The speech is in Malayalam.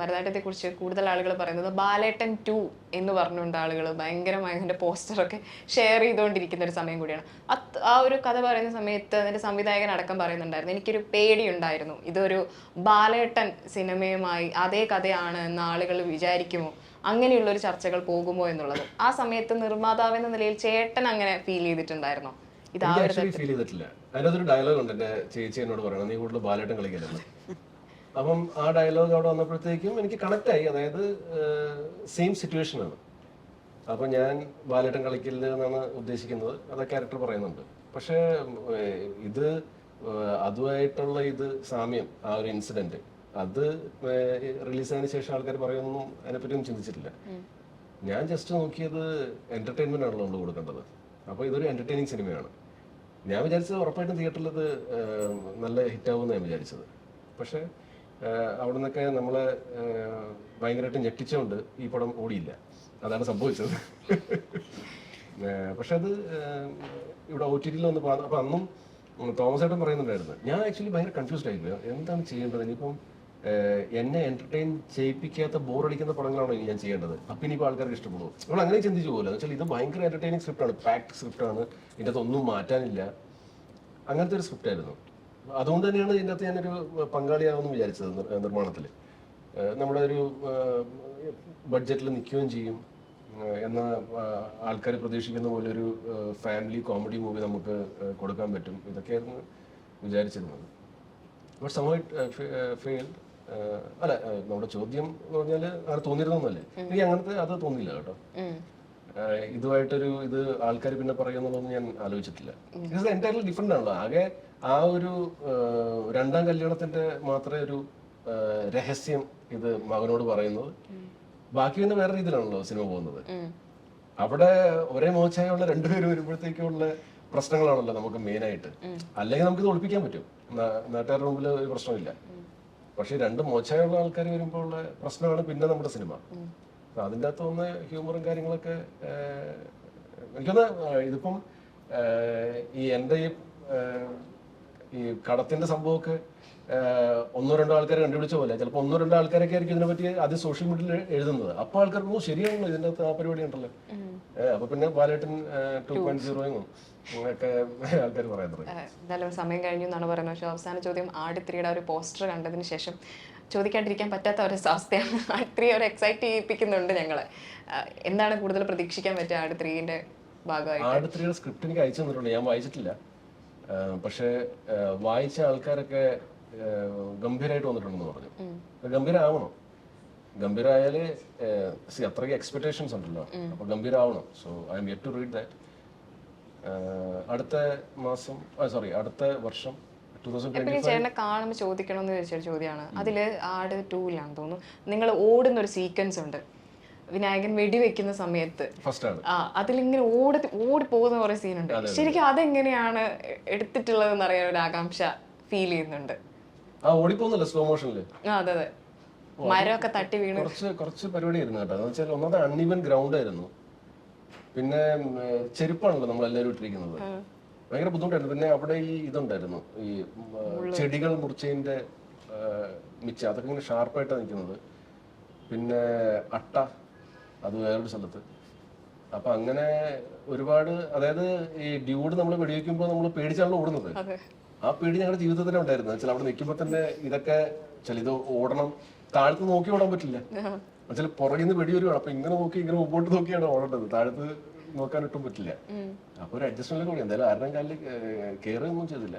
ഭരതനാട്യത്തെ കുറിച്ച് കൂടുതൽ ആളുകൾ പറയുന്നത് ബാലേട്ടൻ ടു എന്ന് പറഞ്ഞുകൊണ്ട് ആളുകൾ ഭയങ്കരമായി അതിന്റെ പോസ്റ്ററൊക്കെ ഷെയർ ചെയ്തുകൊണ്ടിരിക്കുന്ന ഒരു സമയം കൂടിയാണ്. അത് ആ ഒരു കഥ പറയുന്ന സമയത്ത് അതിന്റെ സംവിധായകൻ അടക്കം പറയുന്നുണ്ടായിരുന്നു എനിക്കൊരു പേടി ഉണ്ടായിരുന്നു ഇതൊരു ബാലേട്ടൻ സിനിമയുമായി അതേ കഥയാണ് എന്ന് ആളുകൾ വിചാരിക്കുമോ? അങ്ങനെയുള്ള ഒരു ചർച്ചകൾ പോകുമോ എന്നുള്ളത്. ആ സമയത്ത് നിർമ്മാതാവ് എന്ന നിലയിൽ ചേട്ടൻ അങ്ങനെ ഫീൽ ചെയ്തിട്ടുണ്ടായിരുന്നോ? ഇത് ആ ഒരു ഫീൽ ചെയ്തിട്ടില്ല. അതിനകത്തൊരു ഡയലോഗ് ഉണ്ട്. എന്റെ ചേച്ചി എന്നോട് പറയണം നീ കൂടുതൽ ബാലേട്ടൻ കളിക്കലെന്ന് അപ്പം ആ ഡയലോഗ് അവിടെ വന്നപ്പോഴത്തേക്കും എനിക്ക് കണക്ട് ആയി. അതായത് സെയിം സിറ്റുവേഷൻ ആണ്. അപ്പൊ ഞാൻ ബാലേട്ടം കളിക്കില്ല എന്നാണ് ഉദ്ദേശിക്കുന്നത്. അത് ക്യാരക്ടർ പറയുന്നുണ്ട്. പക്ഷേ ഇത് അതുമായിട്ടുള്ള ഇത് സാമ്യം ആ ഒരു ഇൻസിഡന്റ് അത് റിലീസ് ആയതിനു ശേഷം ആൾക്കാർ പറയുന്നൊന്നും അതിനെപ്പറ്റിയൊന്നും ചിന്തിച്ചിട്ടില്ല. ഞാൻ ജസ്റ്റ് നോക്കിയത് എന്റർടൈൻമെന്റ് ആണല്ലോ നമ്മൾ കൊടുക്കേണ്ടത്. അപ്പോൾ ഇതൊരു എന്റർടൈനിങ് സിനിമയാണ് ഞാൻ വിചാരിച്ചത് ഉറപ്പായിട്ടും തിയേറ്ററിൽ ഇത് ഹിറ്റ് നല്ല ഹിറ്റാവും ഞാൻ വിചാരിച്ചത്. പക്ഷേ അവിടെ നിന്നൊക്കെ നമ്മളെ ഏഹ്, ഭയങ്കരമായിട്ട് ഞെട്ടിച്ചുകൊണ്ട് ഈ പടം ഓടിയില്ല. അതാണ് സംഭവിച്ചത്. പക്ഷെ അത് ഇവിടെ ഒ ടി ടിയിൽ വന്ന് അപ്പൊ അന്നും തോമസ് ഏട്ടൻ പറയുന്നുണ്ടായിരുന്നു ഞാൻ ആക്ച്വലി ഭയങ്കര കൺഫ്യൂസ്ഡ് ആയിരുന്നു എന്താണ് ചെയ്യേണ്ടത്? ഇനിയിപ്പം എന്നെ എന്റർടൈൻ ചെയ്യിപ്പിക്കാത്ത ബോറടിക്കുന്ന പടങ്ങളാണോ ഇനി ഞാൻ ചെയ്യേണ്ടത്? അപ്പൊ ഇനിയിപ്പോൾ ആൾക്കാർക്ക് ഇഷ്ടപ്പെടും നമ്മൾ അങ്ങനെ ചിന്തിച്ചു എന്ന് വെച്ചാൽ ഇത് ഭയങ്കര എന്റർടൈനിങ് സ്ക്രിപ്റ്റ് ആണ്. പാക്ട് സ്ക്രിപ്റ്റ് ആണ്. ഇതിന്റെ അതൊന്നും മാറ്റാനില്ല. അങ്ങനത്തെ ഒരു സ്ക്രിപ്റ്റ് ആയിരുന്നു. അതുകൊണ്ട് തന്നെയാണ് ഇതിന്റെ അകത്ത് ഞാനൊരു പങ്കാളിയാകുമെന്ന് വിചാരിച്ചത് നിർ- നിർമ്മാണത്തിൽ നമ്മുടെ ഒരു ബഡ്ജറ്റിൽ നിൽക്കുകയും ചെയ്യും എന്ന ആൾക്കാർ പ്രതീക്ഷിക്കുന്ന പോലെ ഒരു ഫാമിലി കോമഡി മൂവി നമുക്ക് കൊടുക്കാൻ പറ്റും. ഇതൊക്കെയായിരുന്നു വിചാരിച്ചിരുന്നത്. ബട്ട് സമ ഫെയിൽഡ് അല്ല നമ്മുടെ ചോദ്യം എന്ന് പറഞ്ഞാൽ അത് തോന്നിയിരുന്നല്ലേ എനിക്ക് അങ്ങനത്തെ അത് തോന്നിയില്ല കേട്ടോ. ഇതുമായിട്ടൊരു ഇത് ആൾക്കാർ പിന്നെ പറയുന്നുള്ളതൊന്നും ഞാൻ ആലോചിച്ചിട്ടില്ല. ഇത് എന്റയർലി ഡിഫറെന്റ് ആണല്ലോ. ആകെ ആ ഒരു രണ്ടാം കല്യാണത്തിന്റെ മാത്രമേ ഒരു രഹസ്യം ഇത് മകനോട് പറയുന്നത്. ബാക്കി പിന്നെ വേറെ രീതിയിലാണല്ലോ സിനിമ പോകുന്നത്. അവിടെ ഒരേ മോശമായുള്ള രണ്ടുപേരും വരുമ്പോഴത്തേക്കുള്ള പ്രശ്നങ്ങളാണല്ലോ നമുക്ക് മെയിൻ ആയിട്ട് അല്ലെങ്കിൽ നമുക്ക് ഇത് ഒളിപ്പിക്കാൻ പറ്റും. നാട്ടുകാരുടെ മുമ്പിൽ ഒരു പ്രശ്നമില്ല. പക്ഷെ രണ്ട് മോശമായുള്ള ആൾക്കാർ വരുമ്പോൾ ഉള്ള പ്രശ്നമാണ് പിന്നെ നമ്മുടെ സിനിമ. അതിന്റെ അകത്ത് വന്ന് ഹ്യൂമറും കാര്യങ്ങളൊക്കെ എനിക്കൊന്ന് ഇതിപ്പം ഈ എന്റെ ഈ ഈ കടത്തിന്റെ സംഭവമൊക്കെ ഒന്നോ രണ്ടോ ആൾക്കാരെ കണ്ടുപിടിച്ച പോലെ ചിലപ്പോൾ ഒന്നോ രണ്ടോ ആൾക്കാരൊക്കെ ആയിരിക്കും ഇതിനെ പറ്റി അത് സോഷ്യൽ മീഡിയയിൽ എഴുതുന്നത്. അപ്പോൾ ആൾക്കാർ ഓ ശരിയാണല്ലോ ഇതിന്റെ അകത്ത് ആ പരിപാടി ഉണ്ടല്ലോ. അപ്പൊ പിന്നെ ബാലേട്ടൻ ടു പോയിന്റ് സീറോയും നല്ലൊരു ആൾക്കാർ എന്തായാലും സമയം കഴിഞ്ഞു എന്നാണ് പറയുന്നത്. പക്ഷേ അവസാന ചോദ്യം ആടിത്രിയുടെ ഒരു പോസ്റ്റർ കണ്ടതിന് ശേഷം ചോദിക്കാണ്ടിരിക്കാൻ പറ്റാത്ത ഒരു അവസ്ഥയാണ് ത്രീ ഒരു എക്സൈറ്റ് ചെയ്യിപ്പിക്കുന്നുണ്ട് ഞങ്ങളെ. എന്താണ് കൂടുതൽ പ്രതീക്ഷിക്കാൻ പറ്റുക ആടിത്രീന്റെ ഭാഗമായി ഭാഗമായിട്ട്? സ്ക്രിപ്റ്റ് എനിക്ക് അയച്ചു തന്നിട്ടുണ്ട്. ഞാൻ വായിച്ചിട്ടില്ല. പക്ഷേ വായിച്ച ആൾക്കാരൊക്കെ ഗംഭീരമായിട്ട് വന്നിട്ടുണ്ടെന്ന് പറഞ്ഞു. ഗംഭീരാവണം. ഗംഭീരായാൽ സി അത്രയ്ക്ക് എക്സ്പെക്ടേഷൻസ് ഉണ്ടല്ലോ. അപ്പൊ ഗംഭീരാവണം. So I am get to read that അടുത്ത മാസം സോറി അടുത്ത വർഷം തൗസൻഡ് എപ്പോഴും ചേട്ടനെ കാണുമ്പോൾ ചോദിക്കണമെന്ന് ചോദിച്ചൊരു ചോദ്യമാണ്. അതിൽ ആട് ടൂലാന്ന് തോന്നുന്നു. നിങ്ങൾ ഓടുന്ന ഒരു സീക്വൻസ് ഉണ്ട്. വിനായകൻ വെടിവെക്കുന്ന സമയത്ത്. ആ അതിലിങ്ങനെ ഓടി ഓടി പോകുന്ന കുറെ സീനുണ്ട് ശരിക്കും അതെങ്ങനെയാണ് എടുത്തിട്ടുള്ളതെന്ന് അറിയാൻ ഒരു ആകാംക്ഷ ഫീൽ ചെയ്യുന്നുണ്ട്. ആ ഓടിപ്പോന്നല്ലോ സ്ലോ മോഷനിൽ ആ അതെ അതെ. മരമൊക്കെ തട്ടി വീണ്. കുറച്ച് കുറച്ച് പരിപാടി ആയിരുന്നു കേട്ടോ. എന്ന് വെച്ചാൽ ഒന്നാമത് അൺഈവൻ ഗ്രൗണ്ട് ആയിരുന്നു. പിന്നെ ചെരുപ്പാണല്ലോ നമ്മൾ എല്ലാവരും ഇട്ടിരിക്കുന്നത് ഭയങ്കര ബുദ്ധിമുട്ടായിരുന്നു. പിന്നെ അവിടെ ഈ ഇതുണ്ടായിരുന്നു. ഈ ചെടികൾ മുറിച്ചതിന്റെ മിച്ച അതൊക്കെ ഇങ്ങനെ ഷാർപ്പായിട്ടാണ് നിൽക്കുന്നത്. പിന്നെ അട്ട അത് വേറൊരു സ്ഥലത്ത്. അപ്പൊ അങ്ങനെ ഒരുപാട് അതായത് ഈ ഡ്യൂഡ് നമ്മൾ വെടിവെക്കുമ്പോൾ നമ്മൾ പേടിച്ചാണല്ലോ ഓടുന്നത്. ആ പേടി ഞങ്ങളുടെ ജീവിതത്തിൽ ഉണ്ടായിരുന്നു. വെച്ചാൽ അവിടെ നിൽക്കുമ്പോൾ തന്നെ ഇതൊക്കെ ചില ഇത് ഓടണം. താഴത്ത് നോക്കി ഓടാൻ പറ്റില്ല. ചില പുറകിൽ നിന്ന് വെടി വരുവാണ് അപ്പൊ ഇങ്ങനെ നോക്കി ഇങ്ങനെ മുമ്പോട്ട് നോക്കിയാണ് ഓടേണ്ടത്. താഴത്ത് നോക്കാൻ ഒട്ടും പറ്റില്ല അപ്പൊ ഒരു അഡ്ജസ്റ്റ്മെന്റ് കൂടി. എന്തായാലും ആരുടെയും കാലിൽ കയറുകയൊന്നും ചെയ്തില്ല.